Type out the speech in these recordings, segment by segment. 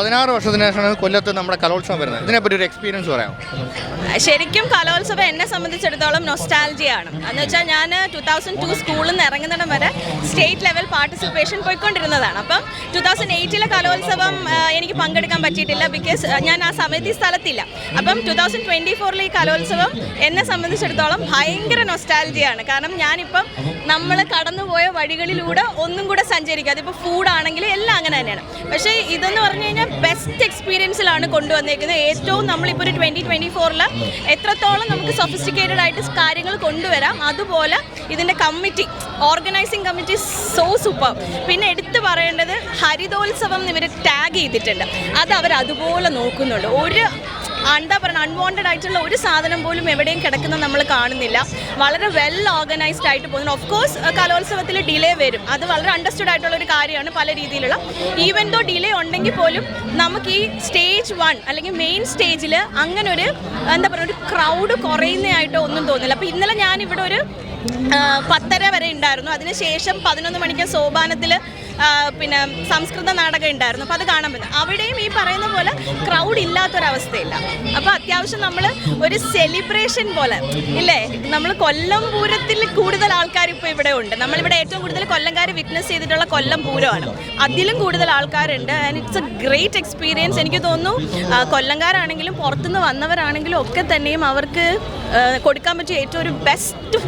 പതിനാറ് വർഷത്തിന് ശേഷമാണ് കൊല്ലത്ത് നമ്മുടെ കലോത്സവം വരുന്നത്. ഇതിനെപ്പറ്റി ഒരു എക്സ്പീരിയൻസ് പറയാം ശരിക്കും കലോത്സവം എന്നെ സംബന്ധിച്ചിടത്തോളം നൊസ്റ്റാലജിയാണ് എന്ന് വെച്ചാൽ ഞാൻ ടു തൗസൻഡ് ടു സ്കൂളിൽ നിന്ന് ഇറങ്ങുന്നിടം വരെ സ്റ്റേറ്റ് ലെവൽ പാർട്ടിസിപ്പേഷൻ പോയിക്കൊണ്ടിരുന്നതാണ്. അപ്പം ടു തൗസൻഡ് എയ്റ്റിലെ കലോത്സവം എനിക്ക് പങ്കെടുക്കാൻ പറ്റിയിട്ടില്ല ബിക്കോസ് ഞാൻ ആ സമയത്ത് ഈ സ്ഥലത്തില്ല. അപ്പം ടു തൗസൻഡ് ട്വന്റി ഫോറിലെ ഈ കലോത്സവം എന്നെ സംബന്ധിച്ചിടത്തോളം ഭയങ്കര നൊസ്റ്റാലജിയാണ് കാരണം ഞാനിപ്പം നമ്മൾ കടന്നുപോയ വഴികളിലൂടെ ഒന്നും കൂടെ സഞ്ചരിക്കുക അതിപ്പോൾ ഫുഡ് ആണെങ്കിലും എല്ലാം അങ്ങനെ തന്നെയാണ്. പക്ഷേ ഇതെന്ന് പറഞ്ഞു കഴിഞ്ഞാൽ ബെസ്റ്റ് എക്സ്പീരിയൻസിലാണ് കൊണ്ടുവന്നേക്കുന്നത്. ഏറ്റവും നമ്മളിപ്പോൾ ഒരു ട്വന്റി ട്വന്റി ഫോറിൽ എത്രത്തോളം നമുക്ക് സൊഫിസ്റ്റിക്കേറ്റഡ് ആയിട്ട് കാര്യങ്ങൾ കൊണ്ടുവരാം. അതുപോലെ ഇതിന്റെ committee organising committee so super പിന്നെ എടുത്തു പറയേണ്ടത് ഹരിതോത്സവം ഇവർ ടാഗ് ചെയ്തിട്ടുണ്ട്. അത് അവർ അതുപോലെ നോക്കുന്നുണ്ട്. ഒരു എന്താ പറയുക അൺവോണ്ടഡ് ആയിട്ടുള്ള ഒരു സാധനം പോലും എവിടെയും കിടക്കുന്നത് നമ്മൾ കാണുന്നില്ല. വളരെ വെൽ ഓർഗനൈസ്ഡ് ആയിട്ട് പോകുന്നു. ഓഫ് കോഴ്സ് കലോത്സവത്തിൽ ഡിലേ വരും. അത് വളരെ അണ്ടർസ്റ്റുഡ് ആയിട്ടുള്ള ഒരു കാര്യമാണ് പല രീതിയിലുള്ള. ഈവൻ ദോ ഡിലേ ഉണ്ടെങ്കിൽ പോലും നമുക്ക് ഈ സ്റ്റേജ് വൺ അല്ലെങ്കിൽ മെയിൻ സ്റ്റേജിൽ അങ്ങനെ ഒരു എന്താ പറയുക ഒരു ക്രൗഡ് കുറയുന്നതായിട്ടോ ഒന്നും തോന്നില്ല അപ്പോൾ ഇന്നലെ ഞാൻ ഇവിടെ ഒരു പത്തര വരെ ഉണ്ടായിരുന്നു. അതിനുശേഷം പതിനൊന്ന് മണിക്ക് സോപാനത്തിൽ പിന്നെ സംസ്കൃത നാടകം ഉണ്ടായിരുന്നു. അപ്പോൾ അത് കാണാൻ പറ്റും. അവിടെയും ഈ പറയുന്ന പോലെ ക്രൗഡ് ഇല്ലാത്തൊരവസ്ഥയില്ല. അപ്പോൾ അത്യാവശ്യം നമ്മൾ ഒരു സെലിബ്രേഷൻ പോലെ ഇല്ലേ? നമ്മൾ കൊല്ലം പൂരത്തിൽ കൂടുതൽ ആൾക്കാർ ഇപ്പോൾ ഇവിടെ ഉണ്ട്. നമ്മളിവിടെ ഏറ്റവും കൂടുതൽ കൊല്ലംകാർ വിറ്റ്നസ് ചെയ്തിട്ടുള്ള കൊല്ലം പൂരമാണ്. അതിലും കൂടുതൽ ആൾക്കാരുണ്ട്. And it's a great experience എനിക്ക് തോന്നുന്നു കൊല്ലംകാരാണെങ്കിലും പുറത്തുനിന്ന് വന്നവരാണെങ്കിലും ഒക്കെ തന്നെയും അവർക്ക് കൊടുക്കാൻ പറ്റിയ ഏറ്റവും ഒരു ബെസ്റ്റ്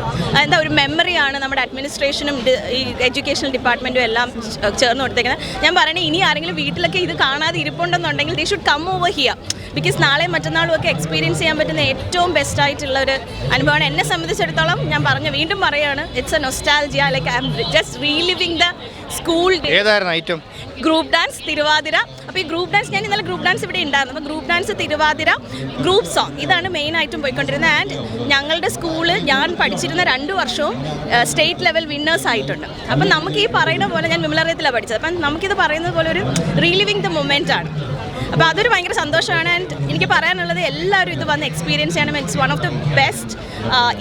എന്താ ഒരു മെമ്മറിയാണ് നമ്മുടെ അഡ്മിനിസ്ട്രേഷനും ഈ എഡ്യൂക്കേഷൻ ഡിപ്പാർട്ട്മെന്റും എല്ലാം ചേർന്ന് കൊടുത്തേക്കുന്നത് ഞാൻ പറയണേ ഇനി ആരെങ്കിലും വീട്ടിലൊക്കെ ഇത് കാണാതെ ഇരിപ്പുണ്ടെന്നുണ്ടെങ്കിൽ they should come over here because നാളെ മറ്റന്നാളും ഒക്കെ എക്സ്പീരിയൻസ് ചെയ്യാൻ പറ്റുന്ന ഏറ്റവും ബെസ്റ്റ് ആയിട്ടുള്ള ഒരു അനുഭവമാണ്. എന്നെ സംബന്ധിച്ചിടത്തോളം ഞാൻ പറഞ്ഞ വീണ്ടും പറയാണ് it's a nostalgia like I'm just reliving the school ഏതായിരുന്നു ഐറ്റം ഗ്രൂപ്പ് ഡാൻസ് തിരുവാതിര. അപ്പോൾ ഈ ഗ്രൂപ്പ് ഡാൻസ് ഞാൻ ഇന്നലെ ഗ്രൂപ്പ് ഡാൻസ് ഇവിടെ ഉണ്ടായിരുന്നു. അപ്പോൾ group dance Thiruvathira group song ഇതാണ് മെയിൻ ആയിട്ടും പോയിക്കൊണ്ടിരുന്നത്. ആൻഡ് ഞങ്ങളുടെ സ്കൂൾ ഞാൻ പഠിച്ചിരുന്ന രണ്ട് വർഷവും സ്റ്റേറ്റ് ലെവൽ വിന്നേഴ്സ് ആയിട്ടുണ്ട്. അപ്പം നമുക്ക് ഈ പറയുന്ന പോലെ ഞാൻ വിമലറിയത്തിലാണ് പഠിച്ചത്. അപ്പം നമുക്കിത് പറയുന്നത് പോലെ ഒരു റീലിവിങ് ദ മൊമെന്റ് ആണ്. അപ്പോൾ അതൊരു ഭയങ്കര സന്തോഷമാണ്. ആൻഡ് എനിക്ക് പറയാനുള്ളത് എല്ലാവരും ഇത് വന്ന് എക്സ്പീരിയൻസ് ചെയ്യണം. It's one of the best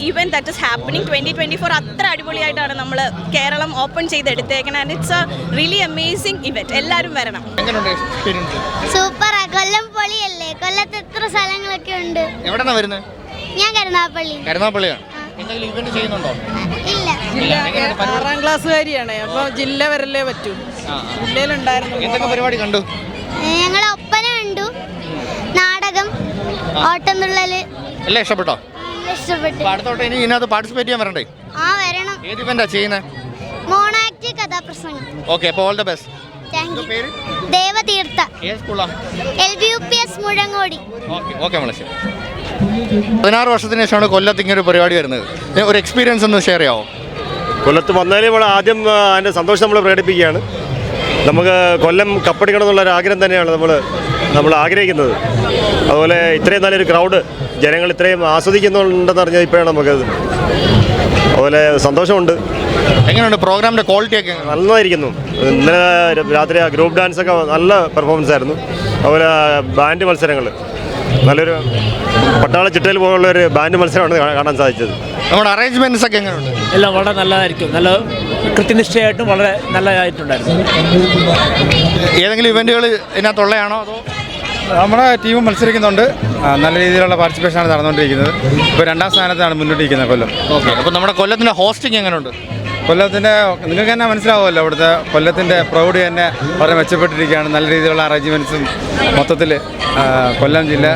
event that is happening twenty twenty four അത്ര അടിപൊളിയായിട്ടാണ് നമ്മൾ Keralam open ചെയ്തെടുത്തേക്കണം. And it's a really amazing event എല്ലാവരും വരണം. സൂപ്പർ കൊല്ലം പൊളിയല്ലേ? കൊല്ലത്ത് എത്ര സ്ഥലങ്ങളൊക്കെ ഉണ്ട്? എവിടെയാണ് വരുന്നത് ഞാൻ കരുനാപ്പള്ളി കരുനാപ്പള്ളിയാണ് ഇല്ല? ആറാം ക്ലാസ്സുകാരിയാണ്. അപ്പൊ ജില്ല വരല്ലേ പറ്റൂ. ജില്ലയിലുണ്ടായിരുന്നു. എന്തൊക്കെ പരിപാടി കണ്ടു? ഞങ്ങൾ ഓട്ടംതുള്ളൽ. എല്ലാം ഇഷ്ടപ്പെട്ടോ? ഇഷ്ടപ്പെട്ടു. അടുത്തോട്ട് ഇനി ഇതിനകത്ത് പാർട്ടിസിപ്പേറ്റ് ചെയ്യാൻ വരണ്ടേ? ആ വരണം. ഏത് ഇവന്റാ ചെയ്യുന്നത് മോണാക്ട് കഥാപ്രസംഗം. ഓക്കെ അപ്പോൾ all the best Devatheertha. L B U P S Muzhangodi. Okay okay പതിനാറ് വർഷത്തിന് ശേഷമാണ് കൊല്ലത്ത് ഇങ്ങനെ ഒരു പരിപാടി വരുന്നത്. ഒരു എക്സ്പീരിയൻസ് ഒന്ന് ഷെയർ ചെയ്യാമോ കൊല്ലത്ത് വന്നാലേ ഇവിടെ ആദ്യം അതിന്റെ അതിന്റെ സന്തോഷം നമ്മൾ പ്രകടിപ്പിക്കുകയാണ്. നമുക്ക് കൊല്ലം കപ്പടിക്കണം എന്നുള്ള ഒരു ആഗ്രഹം തന്നെയാണ് നമ്മൾ നമ്മൾ ആഗ്രഹിക്കുന്നത്. അതുപോലെ ഇത്രയും നല്ലൊരു ക്രൗഡ് ജനങ്ങൾ ഇത്രയും ആസ്വദിക്കുന്നുണ്ടെന്ന് അറിഞ്ഞാൽ ഇപ്പോഴാണ് നമുക്കത് അതുപോലെ സന്തോഷമുണ്ട്. എങ്ങനെയുണ്ട്? പ്രോഗ്രാമിന്റെ ക്വാളിറ്റി ഒക്കെ നല്ലതായിരിക്കുന്നു നന്നായിരിക്കുന്നു. ഇന്നലെ രാത്രി ആ ഗ്രൂപ്പ് ഡാൻസ് ഒക്കെ നല്ല പെർഫോമൻസ് ആയിരുന്നു. അതുപോലെ ബാൻഡ് മത്സരങ്ങൾ. നല്ലൊരു പട്ടാള ചിട്ടയിൽ പോലുള്ള ഒരു ബാൻഡ് മത്സരമാണ് കാണാൻ- കാണാൻ സാധിച്ചത്. നമ്മുടെ അറേഞ്ച്മെന്റ്സ് ഒക്കെ എങ്ങനെയുണ്ട്? എല്ലാം വളരെ നല്ലതായിരിക്കും. നല്ല കൃത്യനിഷ്ഠയായിട്ടും വളരെ നല്ലതായിട്ടുണ്ടായിരുന്നു. ഏതെങ്കിലും ഇവന്റുകൾ ഇതിനകത്തുള്ളതാണോ അതോ നമ്മുടെ ടീം മത്സരിക്കുന്നുണ്ട്. നല്ല രീതിയിലുള്ള പാർട്ടിസിപ്പേഷനാണ് നടന്നുകൊണ്ടിരിക്കുന്നത്. ഇപ്പോൾ രണ്ടാം സ്ഥാനത്താണ് മുന്നോട്ടിരിക്കുന്നത് കൊല്ലം. ഓക്കെ അപ്പോൾ നമ്മുടെ കൊല്ലത്തിന്റെ ഹോസ്റ്റിംഗ് എങ്ങനെയുണ്ട്? കൊല്ലത്തിന്റെ നിങ്ങൾക്ക് തന്നെ മനസ്സിലാവുമല്ലോ ഇവിടുത്തെ കൊല്ലത്തിന്റെ പ്രൗഢി തന്നെ വളരെ മെച്ചപ്പെട്ടിരിക്കുകയാണ്. നല്ല രീതിയിലുള്ള അറേഞ്ച്മെന്റ്സും മൊത്തത്തിൽ കൊല്ലം ജില്ല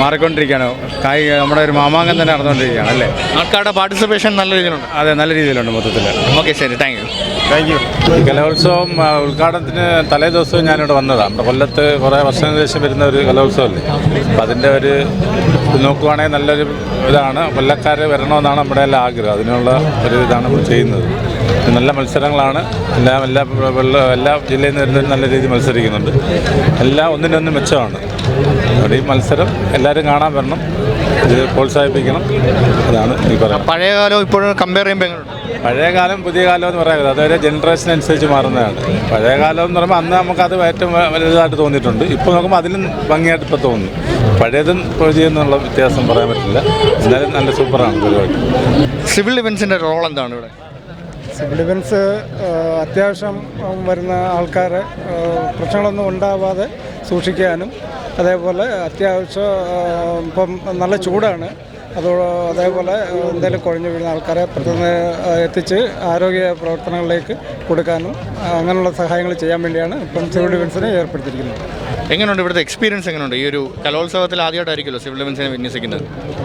മാറിക്കൊണ്ടിരിക്കുകയാണ്. കായിക നമ്മുടെ ഒരു മാമാങ്കം തന്നെ നടന്നുകൊണ്ടിരിക്കുകയാണ് അല്ലേ? ആൾക്കാരുടെ പാർട്ടിസിപ്പേഷൻ നല്ല രീതിയിലുണ്ട്. അതെ നല്ല രീതിയിലുണ്ട് മൊത്തത്തിൽ ഓക്കെ ശരി താങ്ക് യു താങ്ക് യു കലോത്സവം ഉദ്ഘാടനത്തിന് തലേ ദിവസവും ഞാനിവിടെ വന്നതാണ് നമ്മുടെ കൊല്ലത്ത് കുറേ വർഷത്തിന് ശേഷം വരുന്ന ഒരു കലോത്സവമല്ലേ? അപ്പം അതിന്റെ ഒരു ഇത് നോക്കുവാണെങ്കിൽ നല്ലൊരു ഇതാണ്. കൊല്ലക്കാർ വരണമെന്നാണ് നമ്മുടെ എല്ലാം ആഗ്രഹം. അതിനുള്ള ഒരു ഇതാണ് നമ്മൾ ചെയ്യുന്നത്. നല്ല മത്സരങ്ങളാണ്. എല്ലാ എല്ലാ എല്ലാ ജില്ലയിൽ നിന്ന് വരുന്നവരും നല്ല രീതിയിൽ മത്സരിക്കുന്നുണ്ട്. എല്ലാം ഒന്നിനൊന്ന് മെച്ചമാണ്. അവിടെ ഈ മത്സരം എല്ലാവരും കാണാൻ വരണം. ഇത് പ്രോത്സാഹിപ്പിക്കണം. അതാണ് ഈ പറയുന്നത്. പഴയ കാലം ഇപ്പോഴും കമ്പയർ ചെയ്യുമ്പോൾ പഴയകാലം പഴയ കാലം പുതിയ കാലം എന്ന് പറയുന്നത് അതൊരു ജനറേഷൻ അനുസരിച്ച് മാറുന്നതാണ്. പഴയ കാലം എന്ന് പറയുമ്പോൾ അന്ന് നമുക്കത് ഏറ്റവും വലുതായിട്ട് തോന്നിയിട്ടുണ്ട്. ഇപ്പോൾ നോക്കുമ്പോൾ അതിലും ഭംഗിയായിട്ട് ഇപ്പോൾ തോന്നുന്നു. പഴയതും പുതിയെന്നുള്ള വ്യത്യാസം പറയാൻ പറ്റില്ല. എന്നാലും നല്ല സൂപ്പറാണ് പരിപാടി സിവിൽ ഡിഫൻസിന്റെ റോൾ എന്താണ് ഇവിടെ? സിവിൽ ഡിഫൻസ് അത്യാവശ്യം വരുന്ന ആൾക്കാർ പ്രശ്നങ്ങളൊന്നും ഉണ്ടാവാതെ സൂക്ഷിക്കാനും അതേപോലെ അത്യാവശ്യം ഇപ്പം നല്ല ചൂടാണ്. അത് അതേപോലെ എന്തെങ്കിലും കുഴഞ്ഞു വീഴുന്ന ആൾക്കാരെ പെട്ടെന്ന് എത്തിച്ച് ആരോഗ്യ പ്രവർത്തനങ്ങളിലേക്ക് കൊടുക്കാനും അങ്ങനെയുള്ള സഹായങ്ങൾ ചെയ്യാൻ വേണ്ടിയാണ് ഇപ്പം സിവിൽ ഡിഫൻസിനെ ഏർപ്പെടുത്തിയിരിക്കുന്നത്. എങ്ങനെയുണ്ട് ഇവിടുത്തെ എക്സ്പീരിയൻസ് എങ്ങനെയുണ്ട്? ഈ ഒരു കലോത്സവത്തിൽ ആദ്യമായിട്ടായിരിക്കുമല്ലോ സിവിൽ ഡിഫൻസിനെ വിന്യസിക്കുന്നത്.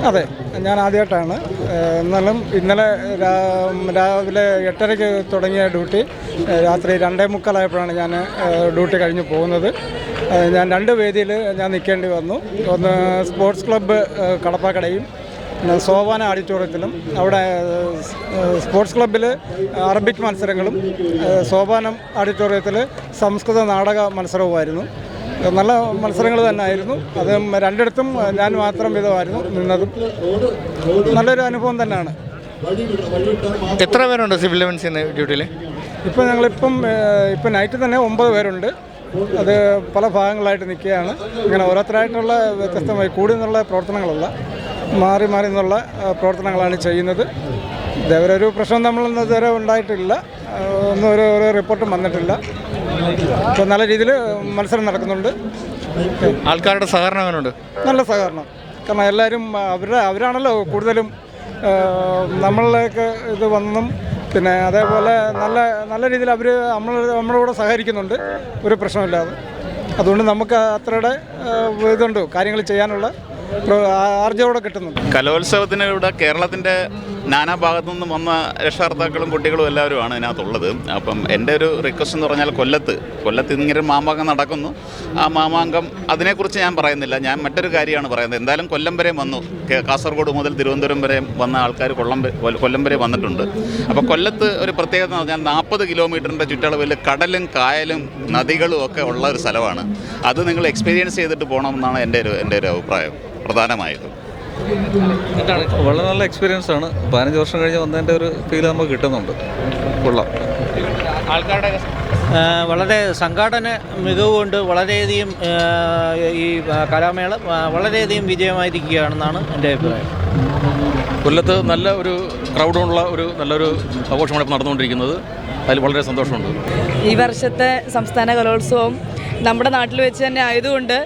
അതെ ഞാൻ ആദ്യമായിട്ടാണ്. എന്നാലും ഇന്നലെ രാവിലെ എട്ടരയ്ക്ക് തുടങ്ങിയ ഡ്യൂട്ടി. രാത്രി രണ്ടേ മുക്കാലായപ്പോഴാണ് ഞാൻ ഡ്യൂട്ടി കഴിഞ്ഞ് പോകുന്നത്. ഞാൻ രണ്ട് വേദിയിൽ ഞാൻ നിൽക്കേണ്ടി വന്നു. ഒന്ന് സ്പോർട്സ് ക്ലബ്ബ് കടപ്പാക്കടയും സോവാന ഓഡിറ്റോറിയത്തിലും അവിടെ സ്പോർട്സ് ക്ലബ്ബിൽ അറബിക് മത്സരങ്ങളും സോപാനം ഓഡിറ്റോറിയത്തിൽ സംസ്കൃത നാടക മത്സരവുമായിരുന്നു. നല്ല മത്സരങ്ങൾ തന്നെ ആയിരുന്നു അത് രണ്ടിടത്തും ഞാൻ മാത്രം വിധമായിരുന്നു നിന്നതും. നല്ലൊരു അനുഭവം തന്നെയാണ്. എത്ര പേരുണ്ട് സിവിൽ ഡിഫൻസ് ഡ്യൂട്ടിയിൽ? ഇപ്പം ഞങ്ങളിപ്പം ഇപ്പം നൈറ്റ് തന്നെ ഒമ്പത് പേരുണ്ട്. അത് പല ഭാഗങ്ങളായിട്ട് നിൽക്കുകയാണ്. ഇങ്ങനെ ഓരോരുത്തരായിട്ടുള്ള വ്യത്യസ്തമായി കൂടി നിന്നുള്ള പ്രവർത്തനങ്ങളല്ല മാറി മാറി നിന്നുള്ള പ്രവർത്തനങ്ങളാണ് ചെയ്യുന്നത്. ഇതേവരെ ഒരു പ്രശ്നം നമ്മൾ ഇതുവരെ ഉണ്ടായിട്ടില്ല. ഒന്നും ഒരു ഒരു റിപ്പോർട്ടും വന്നിട്ടില്ല. ഇപ്പം നല്ല രീതിയിൽ മത്സരം നടക്കുന്നുണ്ട്. ആൾക്കാരുടെ സഹകരണം എങ്ങനെയുണ്ട് നല്ല സഹകരണം. കാരണം എല്ലാവരും അവരുടെ അവരാണല്ലോ കൂടുതലും നമ്മളിലേക്ക് ഇത് വന്നും പിന്നെ അതേപോലെ നല്ല നല്ല രീതിയിൽ അവർ നമ്മൾ നമ്മുടെ കൂടെ സഹകരിക്കുന്നുണ്ട്. ഒരു പ്രശ്നമില്ലാതെ. അതുകൊണ്ട് നമുക്ക് അത്രയുടെ ഇതുണ്ട് കാര്യങ്ങൾ ചെയ്യാനുള്ള ആർജവോടെ കിട്ടുന്നുണ്ട്. കലോത്സവത്തിന് ഇവിടെ കേരളത്തിന്റെ നാനാഭാഗത്തു നിന്നും വന്ന രക്ഷകർത്താക്കളും കുട്ടികളും എല്ലാവരുമാണ് ഇതിനകത്തുള്ളത്. അപ്പം എന്റെ ഒരു റിക്വസ്റ്റ് എന്ന് പറഞ്ഞാൽ കൊല്ലത്ത് കൊല്ലത്ത് ഇങ്ങനെ മാമാങ്കം നടക്കുന്നു. ആ മാമാങ്കം അതിനെക്കുറിച്ച് ഞാൻ പറയുന്നില്ല. ഞാൻ മറ്റൊരു കാര്യമാണ് പറയുന്നത്. എന്തായാലും കൊല്ലം വരെ വന്നു. കാസർഗോഡ് മുതൽ തിരുവനന്തപുരം വരെ വന്ന ആൾക്കാർ കൊല്ലം കൊല്ലം വരെ വന്നിട്ടുണ്ട്. അപ്പോൾ കൊല്ലത്ത് ഒരു പ്രത്യേകത എന്ന് പറഞ്ഞാൽ നാൽപ്പത് കിലോമീറ്ററിന്റെ ചുറ്റളവിൽ കടലും കായലും നദികളും ഒക്കെ ഉള്ള ഒരു സ്ഥലമാണ്. അത് നിങ്ങൾ എക്സ്പീരിയൻസ് ചെയ്തിട്ട് പോകണമെന്നാണ് എന്റെ ഒരു എന്റെ ഒരു അഭിപ്രായം. പ്രധാനമായിട്ടും. വളരെ നല്ല എക്സ്പീരിയൻസ് ആണ്. പതിനഞ്ച് വർഷം കഴിഞ്ഞ് വന്നതിന്റെ ഒരു ഫീൽ നമുക്ക് കിട്ടുന്നുണ്ട്. കൊള്ളാം. ആൾക്കാരുടെ വളരെ സംഘാടന മികവുകൊണ്ട് വളരെയധികം ഈ കലാമേള വളരെയധികം വിജയമായിരിക്കുകയാണെന്നാണ് എന്റെ അഭിപ്രായം. കൊല്ലത്ത് നല്ല ഒരു ക്രൗഡുള്ള ഒരു നല്ലൊരു ആഘോഷമാണ് ഇപ്പോൾ നടന്നുകൊണ്ടിരിക്കുന്നത്. അതിൽ വളരെ സന്തോഷമുണ്ട്. ഈ വർഷത്തെ സംസ്ഥാന കലോത്സവം നമ്മുടെ നാട്ടിൽ വെച്ച് തന്നെ ആയതുകൊണ്ട്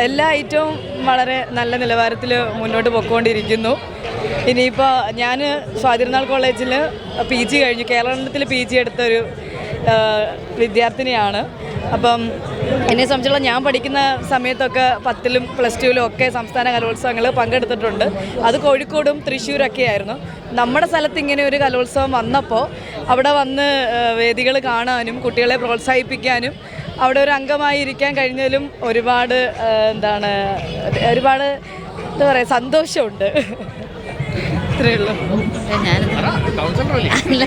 എല്ലാ ഐറ്റവും വളരെ നല്ല നിലവാരത്തിൽ മുന്നോട്ട് പോയിക്കൊണ്ടിരിക്കുന്നു ഇനിയിപ്പോൾ ഞാൻ സ്വാതിരനാൾ കോളേജിൽ പി ജി കഴിഞ്ഞു. കേരളത്തിൽ പി ജി എടുത്തൊരു വിദ്യാർത്ഥിനിയാണ്. അപ്പം എന്നെ സംബന്ധിച്ചുള്ള ഞാൻ പഠിക്കുന്ന സമയത്തൊക്കെ പത്തിലും പ്ലസ് ടുവിലും ഒക്കെ സംസ്ഥാന കലോത്സവങ്ങൾ പങ്കെടുത്തിട്ടുണ്ട്. അത് കോഴിക്കോടും തൃശ്ശൂരൊക്കെ ആയിരുന്നു. നമ്മുടെ സ്ഥലത്ത് ഇങ്ങനെ ഒരു കലോത്സവം വന്നപ്പോൾ അവിടെ വന്ന് വേദികൾ കാണാനും കുട്ടികളെ പ്രോത്സാഹിപ്പിക്കാനും അവിടെ ഒരു അംഗമായി ഇരിക്കാൻ കഴിഞ്ഞാലും ഒരുപാട് എന്താണ് ഒരുപാട് എന്താ പറയുക സന്തോഷമുണ്ട്. ഇത്രയേ ഉള്ളൂ. അല്ല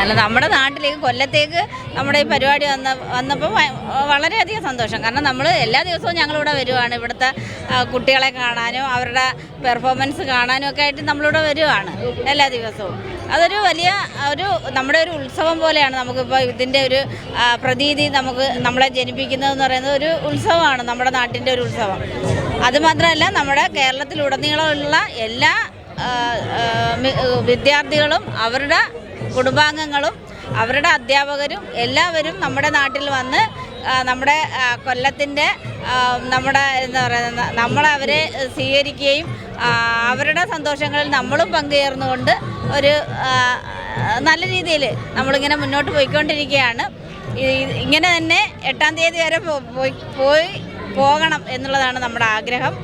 അല്ല? നമ്മുടെ നാട്ടിലേക്ക് കൊല്ലത്തേക്ക് നമ്മുടെ ഈ പരിപാടി വന്ന വന്നപ്പോൾ വളരെയധികം സന്തോഷം. കാരണം നമ്മൾ എല്ലാ ദിവസവും ഞങ്ങളിവിടെ വരുവാണ്. ഇവിടുത്തെ കുട്ടികളെ കാണാനും അവരുടെ പെർഫോമൻസ് കാണാനും ഒക്കെ ആയിട്ട് നമ്മളിവിടെ വരുവാണ് എല്ലാ ദിവസവും. അതൊരു വലിയ ഒരു നമ്മുടെ ഒരു ഉത്സവം പോലെയാണ് നമുക്കിപ്പോൾ ഇതിന്റെ ഒരു പ്രതീതി നമുക്ക് നമ്മളെ ജനിപ്പിക്കുന്നതെന്ന് പറയുന്നത് ഒരു ഉത്സവമാണ്. നമ്മുടെ നാട്ടിന്റെ ഒരു ഉത്സവം. അതുമാത്രമല്ല നമ്മുടെ കേരളത്തിലുടനീളമുള്ള എല്ലാ വിദ്യാർത്ഥികളും അവരുടെ കുടുംബാംഗങ്ങളും അവരുടെ അധ്യാപകരും എല്ലാവരും നമ്മുടെ നാട്ടിൽ വന്ന് നമ്മുടെ കൊല്ലത്തിന്റെ നമ്മുടെ എന്താ പറയുക നമ്മളവരെ സ്വീകരിക്കുകയും അവരുടെ സന്തോഷങ്ങളിൽ നമ്മളും പങ്കുചേർന്നുകൊണ്ട് ഒരു നല്ല രീതിയിൽ നമ്മളിങ്ങനെ മുന്നോട്ട് പോയിക്കൊണ്ടിരിക്കുകയാണ്. ഇങ്ങനെ തന്നെ എട്ടാം തീയതി വരെ പോയി പോകണം എന്നുള്ളതാണ് നമ്മുടെ ആഗ്രഹം.